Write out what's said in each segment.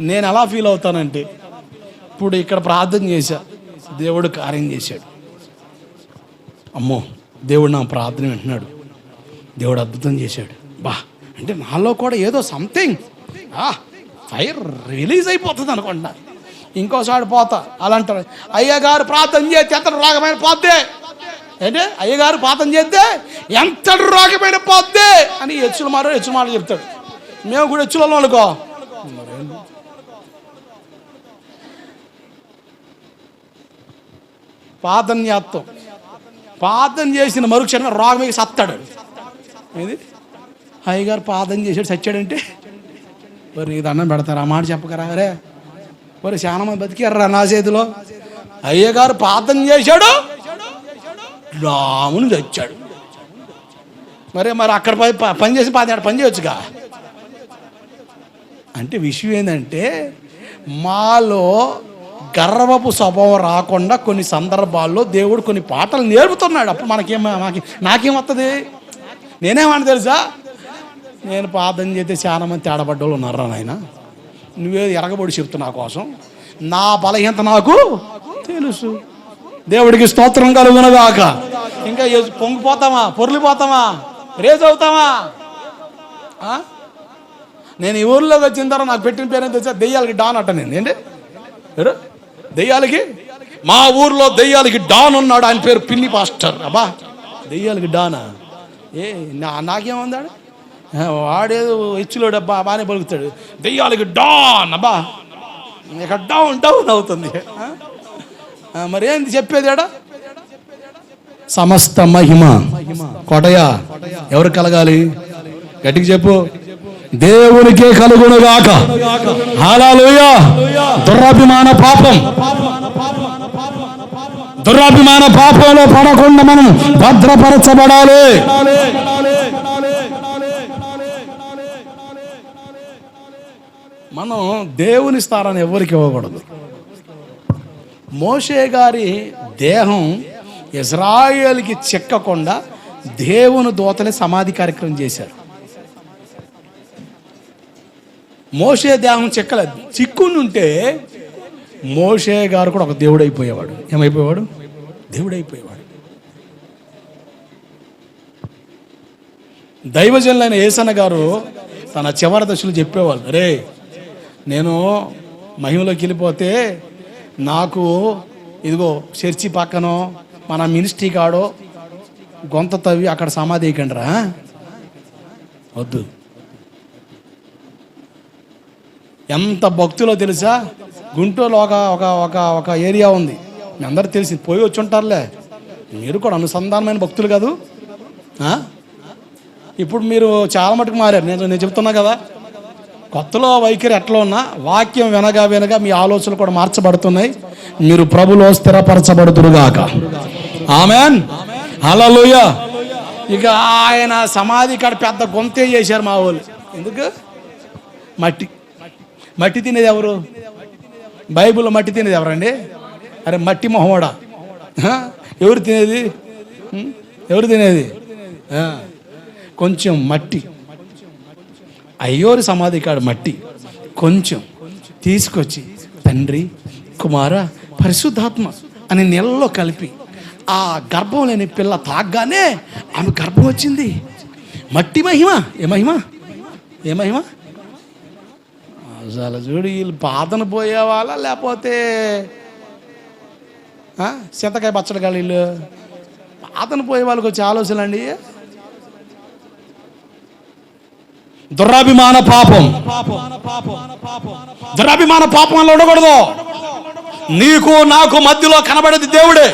నేను ఎలా ఫీల్ అవుతానంటే ఇప్పుడు ఇక్కడ ప్రార్థన చేశా. దేవుడు కార్యం చేశాడు. అమ్మో దేవుడు నా ప్రార్థన వింటున్నాడు. దేవుడు అద్భుతం చేశాడు. బా అంటే నాలో కూడా ఏదో సంథింగ్ ఫైర్ రిలీజ్ అయిపోతుంది అనుకుంటా ఇంకోసారి పోతా. అలా అంటారు అయ్యగారు ప్రార్థన చేస్తే ఎంత రోగమైన పోద్దే? ఏంటి? అయ్యగారు ప్రార్థన చేస్తే ఎంత రోగమైన పోద్దే? అని హెచ్చుల మాట హెచ్చుల మాట చెప్తాడు. మేము కూడా హెచ్చులలో అనుకో ప్రార్థన చేస్తాం ప్రార్థన చేసిన మరుక్షణం రోగమే సత్తాడు. ఏది? అయ్యగారు పాదం చేసాడు చచ్చాడంటే మరి నీకు దండం పెడతారు ఆ మాట చెప్పకరా రే మరి చాలా మంది బతికారా నా చేతిలో. అయ్యగారు పాతం చేశాడు రాముని తెచ్చాడు. మరి మరి అక్కడ పని పని చేసి పాతాడు ఆడ పని చేయొచ్చుగా? అంటే విషయం ఏంటంటే మాలో గర్వపు స్వభావం రాకుండా కొన్ని సందర్భాల్లో దేవుడు కొన్ని పాటలు నేర్పుతున్నాడు. అప్పుడు మనకేం మనకి నాకేం నేనేమని తెలుసా? నేను పాదం చేస్తే చాలా మంది తేడబడ్డోళ్ళు ఉన్నారా నాయన. నువ్వే ఎరగబడి చెప్తు నా కోసం. నా బలహీనత నాకు తెలుసు. దేవుడికి స్తోత్రం కలుగునగాక. ఇంకా పొంగిపోతామా? పొర్లిపోతామా? రేజ్ అవుతామా? నేను ఈ ఊర్లోకి వచ్చిన తర్వాత నాకు పెట్టిన పేరు తెలుసా? దెయ్యాలకి డాన్ అట్ట నేను. ఏంటి? దెయ్యాలకి? మా ఊర్లో దెయ్యాలకి డాన్ ఉన్నాడు ఆయన పేరు పిన్ని పాస్టర్. అబ్బా దెయ్యాలకి డానా? ఏ నా నాకేముందాడు వాడేదో ఇచ్చులోడు అబ్బా బాగానే పలుకుతాడు. దెయ్యాలకి డాన్ అబ్బా. ఇక్కడ డౌన్ డౌన్ అవుతుంది. మరి ఏంది చెప్పేది సమస్త మహిమ. కొటయ ఎవరు కలగాలి? గట్టికి చెప్పు. దేవునికే కలుగునుగాక. హాలూయ దుర్రాభిమాన పాపం. దుర్రాభిమాన పాపంలో పడకుండా మనం భద్రపరచబడాలి. మనం దేవుని స్థానాన్ని ఎవరికి ఇవ్వకూడదు. మోషే గారి దేహం ఇజ్రాయేల్కి చెక్కకుండా దేవుని దోతలే సమాధి కార్యక్రమం చేశారు. మోషే దేహం చిక్కల చిక్కునుంటే ఉంటే గారు కూడా ఒక దేవుడు అయిపోయేవాడు ఏమైపోయేవాడు? దేవుడు అయిపోయేవాడు దైవజనులైన ఏసన్న గారు తన చివరి దశలు చెప్పేవాళ్ళు. రే నేను మహిమలోకి వెళ్ళిపోతే నాకు ఇదిగో చర్చి పక్కనో మన మినిస్ట్రీ కాడో గొంత తవ్వి అక్కడ సమాధి వేయకండిరా వద్దు. ఎంత భక్తులో తెలుసా? గుంటూరులో ఒక ఒక ఒక ఒక ఏరియా ఉంది. మీ అందరికి తెలిసి పోయి వచ్చి ఉంటారులే. మీరు కూడా అనుసంధానమైన భక్తులు కాదు. ఇప్పుడు మీరు చాలా మటుకు మారారు. నేను నేను చెప్తున్నా కదా. కొత్తలో వైఖరి ఎట్లా ఉన్నా వాక్యం వినగా వినగా మీ ఆలోచనలు కూడా మార్చబడుతున్నాయి. మీరు ప్రభులో స్థిరపరచబడుతురుగాక ఆమెన్. హల్లెలూయా. ఇక ఆయన సమాధి కాడ పెద్ద గొంతే చేశారు మా వాళ్ళు? ఎందుకు? మట్టి. మట్టి తినేది ఎవరు? బైబిల్లో మట్టి తినేది ఎవరండి? అరే మట్టి మొహమోడా? ఎవరు తినేది? ఎవరు తినేది? కొంచెం మట్టి. అయ్యోరి సమాధి కాడ మట్టి. కొంచెం తీసుకొచ్చి తండ్రి కుమార పరిశుద్ధాత్మ అని నీళ్ళలో కలిపి ఆ గర్భం లేని పిల్ల తాగ్గానే ఆమె గర్భం వచ్చింది. మట్టి మహిమ. ఏ మహిమ? ఏ మహిమ? అసలు చూడు వీళ్ళు పాతన పోయేవాళ్ళ లేకపోతే ఆ? చింతకాయ పచ్చడి కాళ్ళు వీళ్ళు పాతన పోయే వాళ్ళకి వచ్చే ఆలోచనలు అండి దురాభిమాన పాపం. దురాభిమాన పాపం వల్ల ఉండకూడదు. నీకు నాకు మధ్యలో కనబడేది దేవుడే.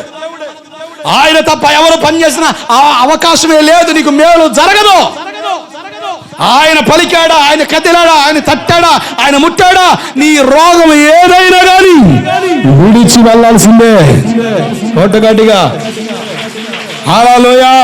ఆయన తప్ప ఎవరు పనిచేసిన ఆ అవకాశమే లేదు నీకు మేలు జరగదు. ఆయన పలికాడా ఆయన కదిలాడా ఆయన తట్టాడా ఆయన ముట్టాడా? నీ రోగం ఏదైనా కానీ విడిచి వెళ్ళాల్సిందే. కొట్టగట్టిగా హాలోయా